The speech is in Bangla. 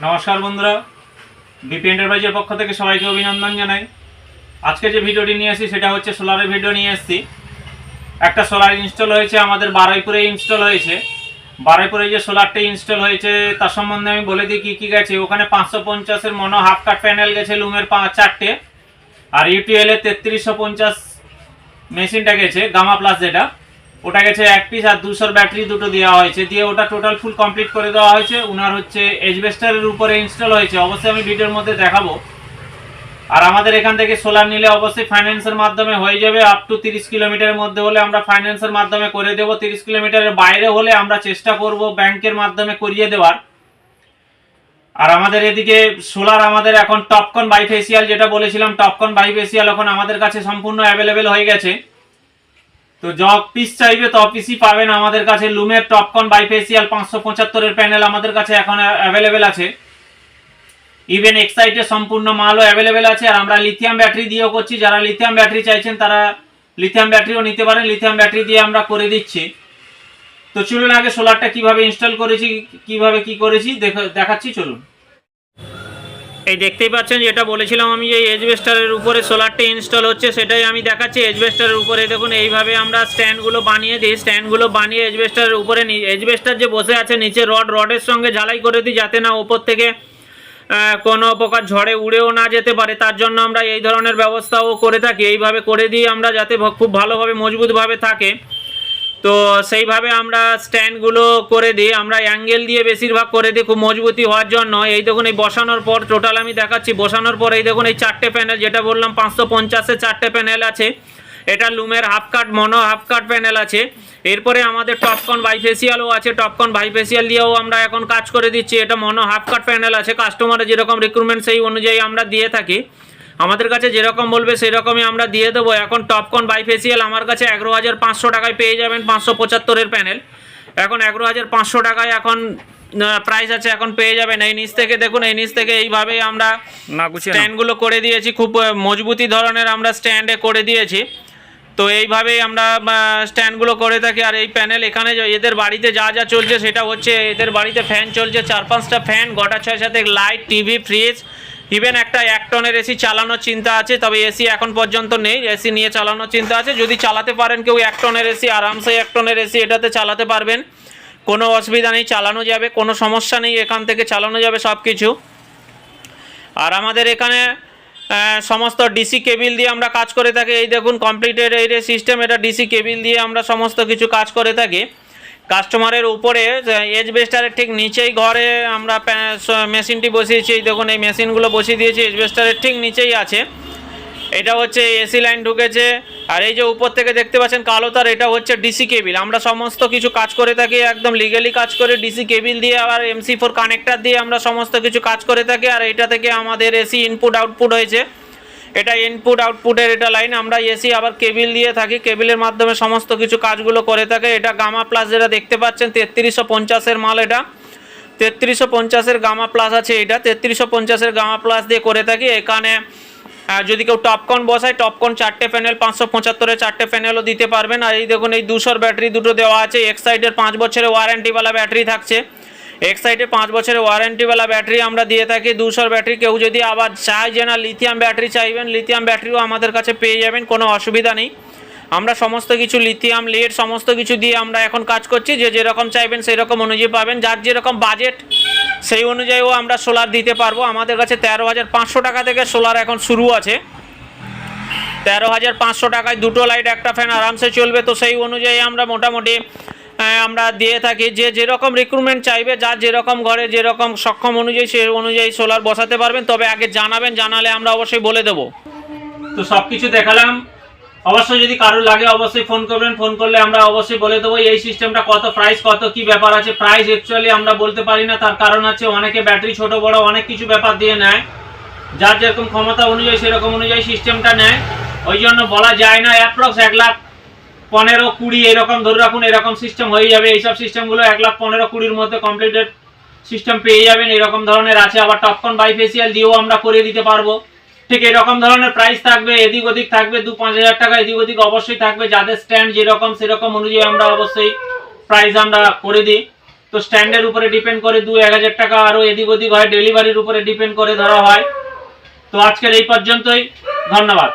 নমস্কার বন্ধুরা, বিপি এন্টারপ্রাইজের পক্ষ থেকে সবাইকে অভিনন্দন জানাই। আজকে যে ভিডিওটি নিয়ে এসেছি সেটা হচ্ছে সোলারের ভিডিও নিয়ে এসেছি একটা সোলার ইনস্টল হয়েছে, আমাদের বারুইপুরে ইনস্টল হয়েছে। বারুইপুরে যে সোলারটি ইনস্টল হয়েছে তার সম্বন্ধে আমি বলে দিই কী কী গেছে। ওখানে পাঁচশো পঞ্চাশের মনো হাফ কাট প্যানেল গেছে লুমের পাঁচ চারটে। আর ইউটিএলের তেত্রিশশো পঞ্চাশ মেশিনটা গেছে গামা প্লাস যেটা। ওটা গেছে এক পিস আর দুশোর ব্যাটারি দুটো দেওয়া হয়েছে। দিয়ে ওটা টোটাল ফুল কমপ্লিট করে দেওয়া হয়েছে। ওনার হচ্ছে এজবেস্টারের উপরে ইনস্টল হয়েছে। অবশ্যই আমি ভিডিওর মধ্যে দেখাবো। আর আমাদের এখান থেকে সোলার নিলে অবশ্যই ফাইন্যান্সের মাধ্যমে হয়ে যাবে। আপ টু তিরিশ কিলোমিটারের মধ্যে হলে আমরা ফাইন্যান্সের মাধ্যমে করে দেবো। তিরিশ কিলোমিটারের বাইরে হলে আমরা চেষ্টা করব ব্যাংকের মাধ্যমে করিয়ে দেওয়ার। আর আমাদের এদিকে সোলার আমাদের এখন টপকন বাইফেসিয়াল যেটা বলেছিলাম টপকন বাইফেসিয়াল এখন আমাদের কাছে সম্পূর্ণ অ্যাভেলেবেল হয়ে গেছে। তো য পিস চাইবে ত পিসই পাবেন আমাদের কাছে লুমের টপকন বাইফেসিয়াল পাঁচশো পঁচাত্তরের প্যানেল আমাদের কাছে এখন অ্যাভেলেবেল আছে। ইভেন এক্সাইটের সম্পূর্ণ মালও অ্যাভেলেবেল আছে আর আমরা লিথিয়াম ব্যাটারি দিয়েও করছি। যারা লিথিয়াম ব্যাটারি চাইছেন তারা লিথিয়াম ব্যাটারিও নিতে পারেন। লিথিয়াম ব্যাটারি দিয়ে আমরা করে দিচ্ছি। তো চলুন আগে সোলারটা কীভাবে ইনস্টল করেছি, কীভাবে কি করেছি, দেখ- দেখাচ্ছি, চলুন। এই দেখতেই পাচ্ছেন যেটা বলেছিলাম আমি যে এজবেস্টারের উপরে সোলারটা ইনস্টল হচ্ছে, সেটাই আমি দেখাচ্ছি এজবেস্টারের উপরে। দেখুন, এইভাবে আমরা স্ট্যান্ডগুলো বানিয়ে দিই স্ট্যান্ডগুলো বানিয়ে এজবেস্টারের উপরে এজবেস্টার যে বসে আছে, নিচে রড রডের সঙ্গে ঝালাই করে দিই, যাতে না ওপর থেকে কোনো প্রকার ঝড়ে উড়েও না যেতে পারে। তার জন্য আমরা এই ধরনের ব্যবস্থাও করে থাকি। এইভাবে করে দিই আমরা যাতে খুব ভালোভাবে, মজবুতভাবে থাকে। তো সেইভাবে আমরা স্ট্যান্ডগুলো করে দিই। আমরা অ্যাঙ্গেল দিয়ে বেশিরভাগ করে দিই, খুব মজবুতি হওয়ার জন্য। এই দেখুন, এই বসানোর পর টোটাল আমি দেখাচ্ছি। বসানোর পর এই দেখুন, এই চারটে প্যানেল যেটা বললাম পাঁচশো পঞ্চাশে চারটে প্যানেল আছে। এটা লুমের half cut mono half cut panel আছে। এরপরে আমাদের টপকন বাইফেসিয়ালও আছে। টপকন বাইফেসিয়াল দিয়েও আমরা এখন কাজ করে দিচ্ছি। এটা মনো হাফ কাট প্যানেল আছে। কাস্টমারের যেরকম রিক্রুটমেন্ট সেই অনুযায়ী আমরা দিয়ে থাকি। আমাদের কাছে যেরকম বলবে সেই রকমই আমরা দিয়ে দেবো। এখন টপকন বাইফেসিয়াল আমার কাছে এগারো হাজার পাঁচশো টাকায় পেয়ে যাবেন পাঁচশো পঁচাত্তরের প্যানেল। এখন এগারো হাজার পাঁচশো টাকায় এখন প্রাইস আছে এখন পেয়ে যাবেন। এই নিচ থেকে দেখুন এই নিচ থেকে এইভাবেই আমরা। স্ট্যান্ডগুলো করে দিয়েছি। খুব মজবুতি ধরনের আমরা স্ট্যান্ডে করে দিয়েছি। তো এইভাবেই আমরা স্ট্যান্ডগুলো করে থাকি। আর এই প্যানেল এখানে এদের বাড়িতে যা যা চলছে সেটা হচ্ছে এদের বাড়িতে ফ্যান চলছে চার পাঁচটা ফ্যান গোটা ছয় সাথে লাইট টিভি ফ্রিজ ইভেন একটা এক টনের এসি চালানোর চিন্তা আছে, তবে এসি এখন পর্যন্ত নেই। এসি নিয়ে চালানোর চিন্তা আছে। যদি চালাতে পারেন কেউ এক টনের এসি আরামসে এক টনের এসি এটাতে চালাতে পারবেন। কোনো অসুবিধা নেই, চালানো যাবে, কোনো সমস্যা নেই, এখান থেকে চালানো যাবে সব কিছু আর আমাদের এখানে সমস্ত ডিসি কেবিল দিয়ে আমরা কাজ করে থাকি। এই দেখুন কমপ্লিটেড এই সিস্টেম এটা ডিসি কেবিল দিয়ে আমরা সমস্ত কিছু কাজ করে থাকি। কাস্টমারের উপরে এজ বেস্টারের ঠিক নিচেই ঘরে আমরা মেশিনটি বসিয়েছি। এই দেখুন, এই মেশিনগুলো বসিয়ে দিয়েছি এজ বেস্টারের ঠিক নিচেই আছে। এটা হচ্ছে এসি লাইন ঢুকেছে। আর এই যে উপর থেকে দেখতে পাচ্ছেন কালো তার, এটা হচ্ছে ডিসি কেবিল আমরা সমস্ত কিছু কাজ করে থাকি, একদম লিগালি কাজ করে ডিসি কেবিল দিয়ে, আবার এমসি ফোর কানেক্টার দিয়ে আমরা সমস্ত কিছু কাজ করে থাকি। আর এটা থেকে আমাদের এসি ইনপুট আউটপুট হয়েছে। এটা ইনপুট আউটপুটের এটা লাইন আমরা এসি আবার কেবিল দিয়ে থাকি। কেবিলের মাধ্যমে সমস্ত কিছু কাজগুলো করে থাকে। এটা গামা প্লাস যেটা দেখতে পাচ্ছেন, তেত্রিশশো পঞ্চাশের মাল এটা। তেত্রিশশো পঞ্চাশের গামা প্লাস আছে এটা। তেত্রিশশো পঞ্চাশের গামা প্লাস দিয়ে করে থাকি। এখানে যদি কেউ টপকন বসায় টপকন চারটে প্যানেল পাঁচশো পঁচাত্তরের চারটে প্যানেলও দিতে পারবেন। আর এই দেখুন, এই দুশোর ব্যাটারি দুটো দেওয়া আছে। এক সাইডের পাঁচ বছরের ওয়ারেন্টিওয়ালা ব্যাটারি থাকছে। এক সাইডে পাঁচ বছরের ওয়ারেন্টিওয়ালা ব্যাটারি আমরা দিয়ে থাকি, দুশোর ব্যাটারি। কেউ যদি আবার চায় যে না লিথিয়াম ব্যাটারি চাইবেন, লিথিয়াম ব্যাটারিও আমাদের কাছে পেয়ে যাবেন, কোনো অসুবিধা নেই। আমরা সমস্ত কিছু লিথিয়াম, লেড, সমস্ত কিছু দিয়ে আমরা এখন কাজ করছি, যে যেরকম চাইবেন সেই রকম অনুযায়ী পাবেন। যার যেরকম বাজেট, সেই অনুযায়ীও আমরা সোলার দিতে পারব। আমাদের কাছে তেরো হাজার পাঁচশো টাকা থেকে সোলার এখন শুরু আছে। তেরো হাজার পাঁচশো টাকায় দুটো লাইট, একটা ফ্যান আরামসে চলবে। তো সেই অনুযায়ী আমরা মোটামুটি আমরা দিয়ে থাকি। যে যেরকম রিক্রুটমেন্ট চাইবে, যার যেরকম ঘরে যেরকম সক্ষম অনুযায়ী সেই অনুযায়ী সোলার বসাতে পারবেন। তবে আগে জানাবেন, জানালে আমরা অবশ্যই বলে দেবো। তো সব কিছু দেখালাম। অবশ্যই যদি কারোর লাগে, অবশ্যই ফোন করবেন। ফোন করলে আমরা অবশ্যই বলে দেবো, এই সিস্টেমটা কত প্রাইস কত কি ব্যাপার আছে। প্রাইস অ্যাকচুয়ালি আমরা বলতে পারি না। তার কারণ আছে অনেকে ব্যাটারি ছোট, বড়, অনেক কিছু ব্যাপার দিয়ে নেয়। যার যেরকম ক্ষমতা অনুযায়ী, সেরকম অনুযায়ী সিস্টেমটা নেয়। ওই জন্য বলা যায় না অ্যাপ্রক্স এক লাখ পনেরো কুড়ি এরকম, ধরে রাখুন এরকম সিস্টেম হয়ে যাবে। এইসব সিস্টেমগুলো এক লাখ পনেরো কুড়ির মধ্যে কমপ্লিটেড সিস্টেম পেয়ে যাবেন। এরকম ধরনের আছে। আবার টপকন বাইফেসিয়াল দিয়েও আমরা করে দিতে পারব। ঠিক এরকম ধরনের প্রাইস থাকবে, এদিক ওদিক থাকবে, দু পাঁচ হাজার টাকা এদিক ওদিক অবশ্যই থাকবে। যাদের স্ট্যান্ড যেরকম, সেরকম অনুযায়ী আমরা অবশ্যই প্রাইস আমরা করে দিই। তো স্ট্যান্ডের উপরে ডিপেন্ড করে দু এক হাজার টাকা আরও এদিক ওদিক হয়। ডেলিভারির উপরে ডিপেন্ড করে ধরা হয়। তো আজকের এই পর্যন্তই। ধন্যবাদ।